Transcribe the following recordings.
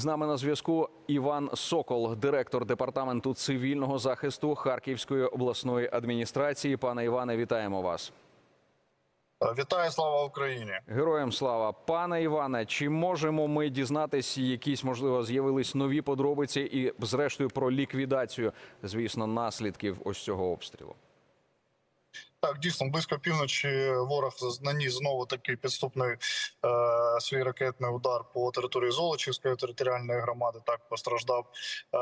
З нами на зв'язку Іван Сокол, директор департаменту цивільного захисту Харківської обласної адміністрації. Пане Іване, вітаємо вас. Вітаю, слава Україні! Героям слава, пане Іване. Чи можемо ми дізнатись, якісь можливо з'явились нові подробиці, і зрештою про ліквідацію, звісно, наслідків ось цього обстрілу? Так, дійсно, близько півночі ворог наніс знову такий підступний свій ракетний удар по території Золочівської територіальної громади. Так постраждав е,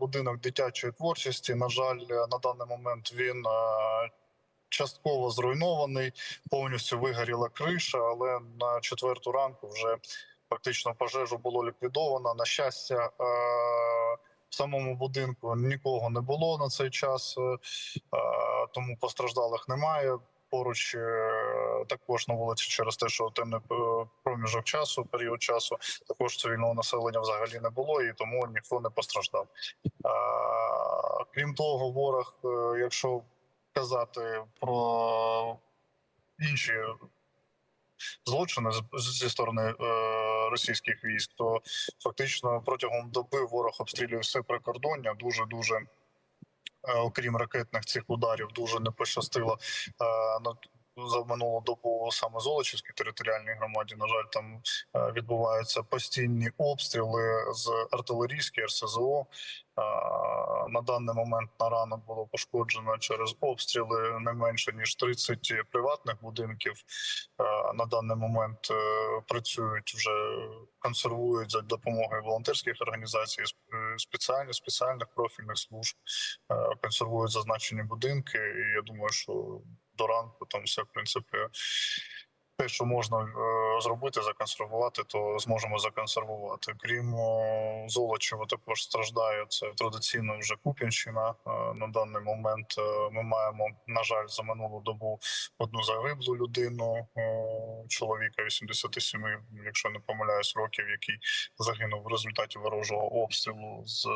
будинок дитячої творчості. На жаль, на даний момент він е, частково зруйнований, повністю вигоріла криша, але на четверту ранку вже фактично пожежу було ліквідовано. На щастя, е, в самому будинку нікого не було на цей час, е, тому постраждалих немає. Поруч е, також на вулиці через те, що темний е, проміжок часу, період часу, також цивільного населення взагалі не було, і тому ніхто не постраждав. Крім того, ворог, е, якщо казати про інші злочини зі сторони російських військ, то фактично протягом доби ворог обстрілює все прикордоння. Дуже дуже окрім ракетних цих ударів, дуже не пощастило е, на за минулу добу саме Золочівській територіальній громаді. На жаль, там е, відбуваються постійні обстріли з артилерійської РСЗО. Е, На даний момент на ранок було пошкоджено через обстріли не менше ніж 30 приватних будинків. Е, На даний момент е, працюють вже консервують за допомогою волонтерських організацій, спеціальних спеціальних профільних служб, е, консервують зазначені будинки. І я думаю, що до ранку там все в принципі. Те, що можна е, зробити, законсервувати, то зможемо законсервувати. Крім Золочева, також страждає це традиційно вже Куп'янщина. Е, на даний момент е, ми маємо, на жаль, за минулу добу одну загиблу людину, чоловіка 87, якщо не помиляюсь, років, який загинув в результаті ворожого обстрілу з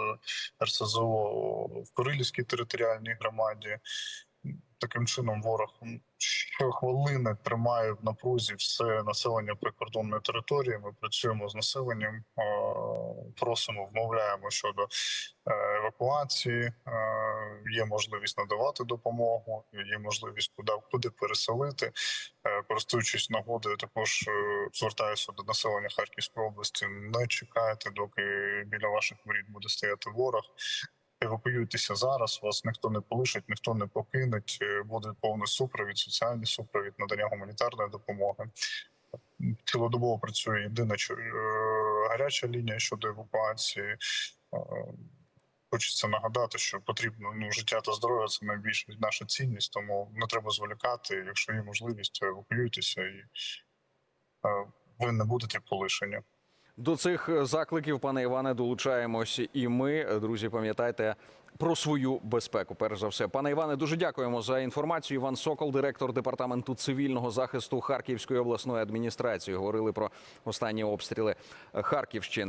РСЗО в Курилівській територіальній громаді. Таким чином, ворог щохвилини тримає в напрузі все населення прикордонної території. Ми працюємо з населенням, просимо, вмовляємо щодо е, евакуації. Е, Є можливість надавати допомогу, є можливість куди куди переселити. Е, Користуючись нагодою, також звертаюся до населення Харківської області. Не чекайте, доки біля ваших воріт буде стояти ворог. Евакуюйтеся зараз. Вас ніхто не полишить, ніхто не покинеть. Е, Буде повний супровід, соціальний супровід, надання гуманітарної допомоги. Цілодобово працює єдина е, гаряча лінія щодо евакуації. Е, Хочеться нагадати, що потрібно ну життя та здоров'я це найбільша наша цінність, тому не треба зволікати. Якщо є можливість, то евакуюйтеся і ви не будете полишені. До цих закликів, пане Іване, долучаємось і ми. Друзі, пам'ятайте про свою безпеку. Перш за все, пане Іване, дуже дякуємо за інформацію. Іван Сокол, директор департаменту цивільного захисту Харківської обласної адміністрації, говорили про останні обстріли Харківщини.